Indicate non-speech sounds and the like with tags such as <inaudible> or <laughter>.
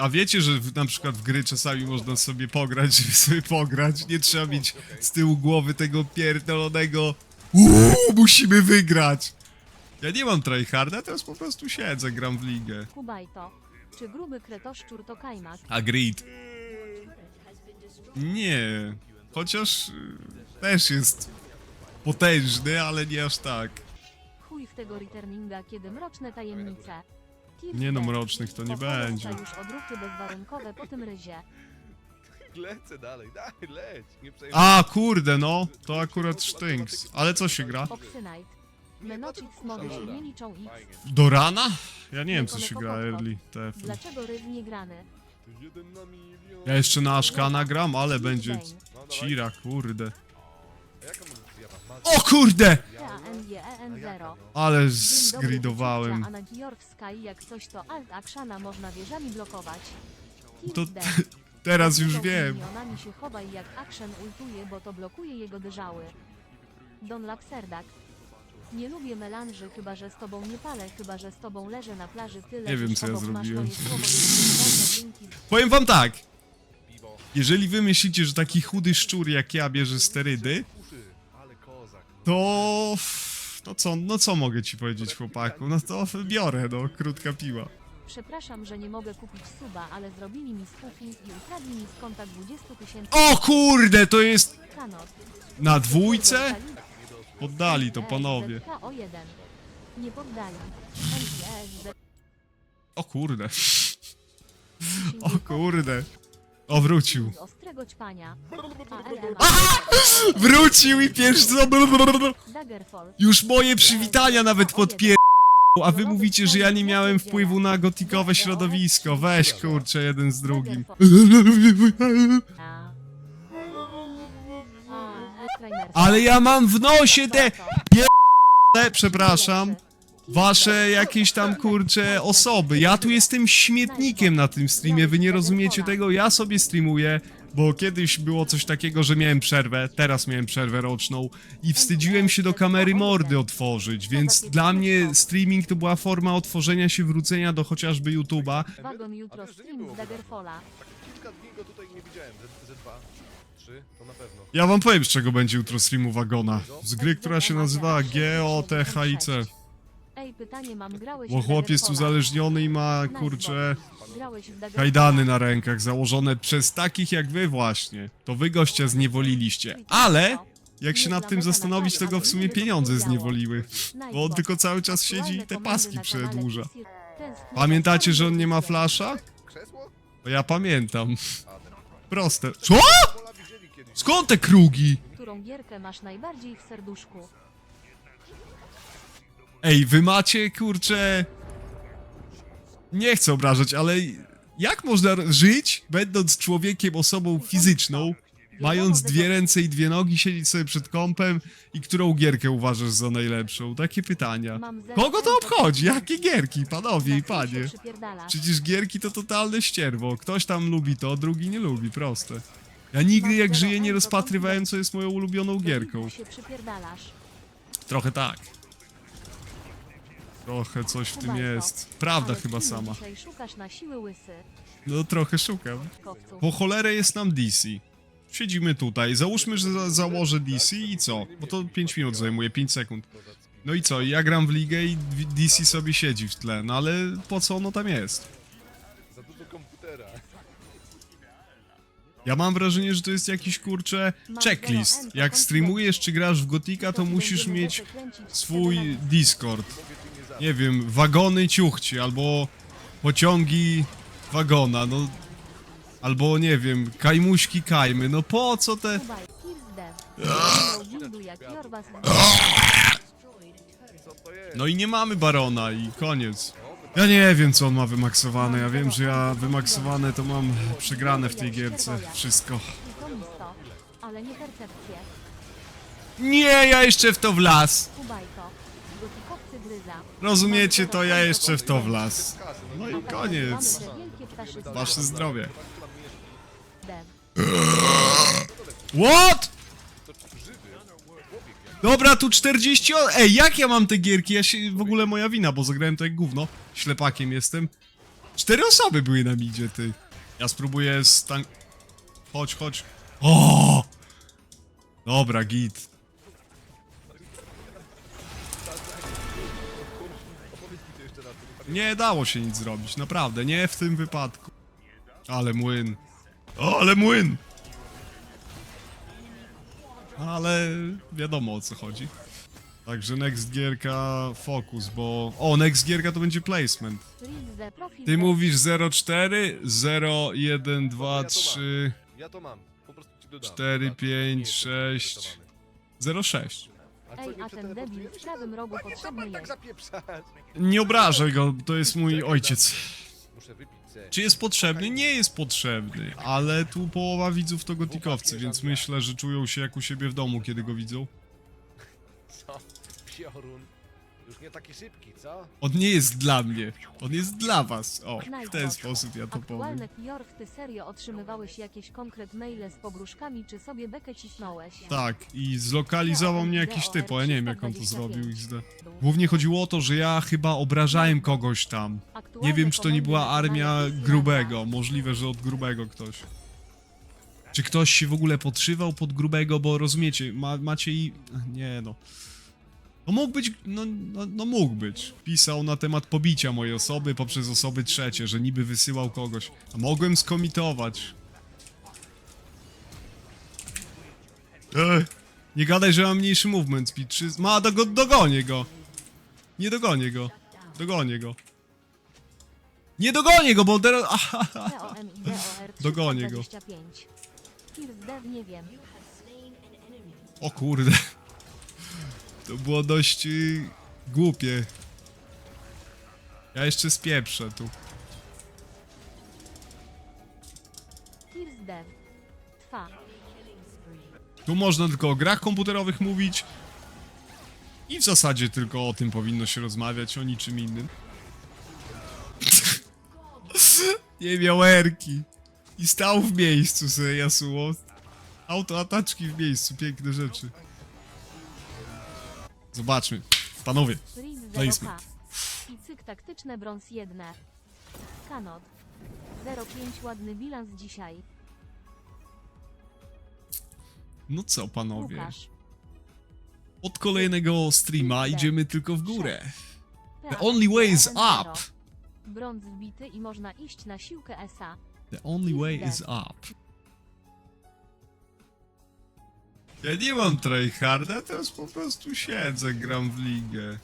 A wiecie, że w, na przykład w gry czasami można sobie pograć, żeby sobie pograć. Nie trzeba mieć z tyłu głowy tego pierdolonego Uuu, musimy wygrać! Ja nie mam tryharda, teraz po prostu siedzę, gram w ligę. Kubajto. Czy gruby kretoszczur to kajmak? Agreed. Nie. Chociaż y, też jest potężny, ale nie aż tak. Chuj w tego returninga, kiedy mroczne tajemnice. Nie no, mrocznych to nie będzie. już odruchy bezwarunkowe po tym ryzie. <laughs> Lecę dalej, daj, leć. Nie przejmuj. A, kurde, no. To akurat sztynks. Ale co się gra? Oksynite. Menocik smogy się nie liczą x. Do rana? Ja nie wiem, co się gra early TF. Dlaczego ryz nie grany? Jeden na milion. Ja jeszcze na Ashkana gram, ale będzie. No, dawaj. cira, kurde. A Jaka? O kurde! TANGEN0. Ale Dzień dobry, zgridowałem. Jak coś to Alt można wieżami blokować. To Kills <laughs> them. teraz już wiem. minionami się chowaj jak Action ultuje, bo to blokuje jego dyżały. Don Lapserdak. Nie lubię melanży, chyba że z tobą nie palę, chyba że z tobą leżę na plaży tyle. Nie wiem, co ja obok masz zrobiłem. moje słowo, jest wolne, dzięki. Powiem wam tak. Jeżeli wy myślicie, że taki chudy szczur jak ja bierze sterydy. Ale. No. to... No co, no co mogę ci powiedzieć, chłopaku? No to biorę, no, krótka piła. Przepraszam, że nie mogę kupić suba, ale zrobili mi spoofing i ukradli mi z konta 20 tysięcy. O kurde, to jest Kanot. na dwójce? Poddali to panowie. o 1 Nie poddali. NGSZ O kurde. O kurde. O, wrócił. z ostrego ćpania. Wrócił i pierwszy co... Daggerfall. Już moje przywitania nawet podpier... A wy mówicie, że ja nie miałem wpływu na gotikowe środowisko. Weź kurczę, jeden z drugim. Ale ja mam w nosie te... te, przepraszam, wasze jakieś tam kurcze osoby. Ja tu jestem śmietnikiem na tym streamie, wy nie rozumiecie tego? Ja sobie streamuję, bo kiedyś było coś takiego, że miałem przerwę, teraz miałem przerwę roczną i wstydziłem się do kamery mordy otworzyć, więc dla mnie streaming to była forma otworzenia się, wrócenia do chociażby YouTube'a. Wagon jutro stream z Daggerfalla. Kilka dni go tutaj nie widziałem. Z, z dwa, trzy, to na pewno. Ja wam powiem, z czego będzie jutro streamu Wagona. Z gry, która się nazywa GOTHIC. Ej, pytanie mam, grałeś Bo w chłop jest uzależniony i ma, Nice, kurczę, Bob. Grałeś w Daggerfalla? kajdany na rękach założone przez takich jak wy właśnie. To wy gościa zniewoliliście. Ale, jak się nad tym zastanowić, to go w sumie pieniądze zniewoliły. Bo on tylko cały czas siedzi i te paski przedłuża. Pamiętacie, że on nie ma flasza? Krzesło? Bo ja pamiętam. Proste. Co? Pola widzieli kiedyś. Skąd te krugi? Którą gierkę masz najbardziej w serduszku? Ej, wy macie, kurczę... Nie chcę obrażać, ale jak można żyć, będąc człowiekiem, osobą fizyczną, mając dwie ręce i dwie nogi, siedzieć sobie przed kąpem i którą gierkę uważasz za najlepszą? Takie pytania. Kogo to obchodzi? Jakie gierki, panowie i panie? Przecież gierki to totalne ścierwo. Ktoś tam lubi to, drugi nie lubi, proste. Ja nigdy jak żyję nie rozpatrywałem, co jest moją ulubioną gierką. Trochę tak. Trochę coś w tym jest. Prawda chyba sama. dzisiaj szukasz na siły łysy. No trochę szukam. Po cholerę jest nam DC. Siedzimy tutaj. Załóżmy, że za założę DC i co? Bo to 5 minut zajmuje, 5 sekund. No i co? Ja gram w ligę i DC sobie siedzi w tle. No ale po co ono tam jest? Za dużo komputera. Ja mam wrażenie, że to jest jakiś kurczę checklist. Jak streamujesz czy grasz w Gotika, to musisz mieć swój Discord. Nie wiem, wagony ciuchci, albo pociągi wagona, no... Albo nie wiem, kajmuśki kajmy, no po co te... No i nie mamy barona i koniec. Ja nie wiem co on ma wymaksowane, ja wiem, że ja wymaksowane to mam przegrane w tej gierce, wszystko. nie ja jeszcze w to wlas. Rozumiecie, to ja jeszcze w to wlas. No i koniec. Wasze zdrowie. What? Dobra, tu 40... o- Ej, jak ja mam te gierki? Ja się... W ogóle moja wina, bo zagrałem to jak gówno. Ślepakiem jestem. Cztery osoby były na midzie, ty. Ja spróbuję stan... Chodź, chodź. O! Dobra, git. Nie dało się nic zrobić, naprawdę, nie w tym wypadku. Ale młyn. O, ale młyn! Ale wiadomo o co chodzi. Także next gierka focus, bo... O, next gierka to będzie placement. Ty mówisz 04, 01, 2, 3, Ja to mam. Po prostu ci dodam. 4, Tak, nie 5, jestem 6, zainteresowany. 06. Ej, nie a ten debil w prawym rogu potrzebny tak jest. zapieprzać? Nie obrażaj go, to jest mój ojciec. Muszę wypić se. Czy jest potrzebny? Nie jest potrzebny, ale tu połowa widzów to gotikowcy, więc myślę, że czują się jak u siebie w domu, kiedy go widzą. Co? Piorun. Już nie taki szybki, co? On nie jest dla mnie, on jest dla was. O, w ten sposób ja to powiem. Aktualne Jorf, ty serio otrzymywałeś jakieś konkret maile z pogróżkami, czy sobie bekę cisnąłeś? Tak, i zlokalizował mnie jakiś typ, ale nie wiem jak on to zrobił XD. Głównie chodziło o to, że ja chyba obrażałem kogoś tam. Nie wiem, czy to nie była armia grubego. Możliwe, że od grubego ktoś. Czy ktoś się w ogóle podszywał pod grubego, bo rozumiecie, ma, macie i... Nie no. No mógł być, no, no, no mógł być. Pisał na temat pobicia mojej osoby poprzez osoby trzecie, że niby wysyłał kogoś. A mogłem skomitować. Ech, nie gadaj, że mam mniejszy movement speed. Czy... Ma, dogo, dogonię go. Nie dogonię go. Dogonię go. Nie dogonię go, bo teraz... <laughs> Dogonię go. 325. First Dev nie wiem. O kurde. To było dość y, głupie. Ja jeszcze spieprzę tu. Tu można tylko o grach komputerowych mówić. I w zasadzie tylko o tym powinno się rozmawiać, o niczym innym. <laughs> Nie miał erki. I stał w miejscu sobie Yasuo. Autoataczki w miejscu, piękne rzeczy. Zobaczmy. Panowie, Placement. I cyk taktyczne brąz 1. Kanot. 05 ładny bilans dzisiaj. no co panowie? Łukasz. Od kolejnego streama idziemy tylko w górę. The only way is PN0. up. Brąz wbity i można iść na siłkę SA. The only way is up. Ja nie mam tryharda, teraz po prostu siedzę, gram w ligę.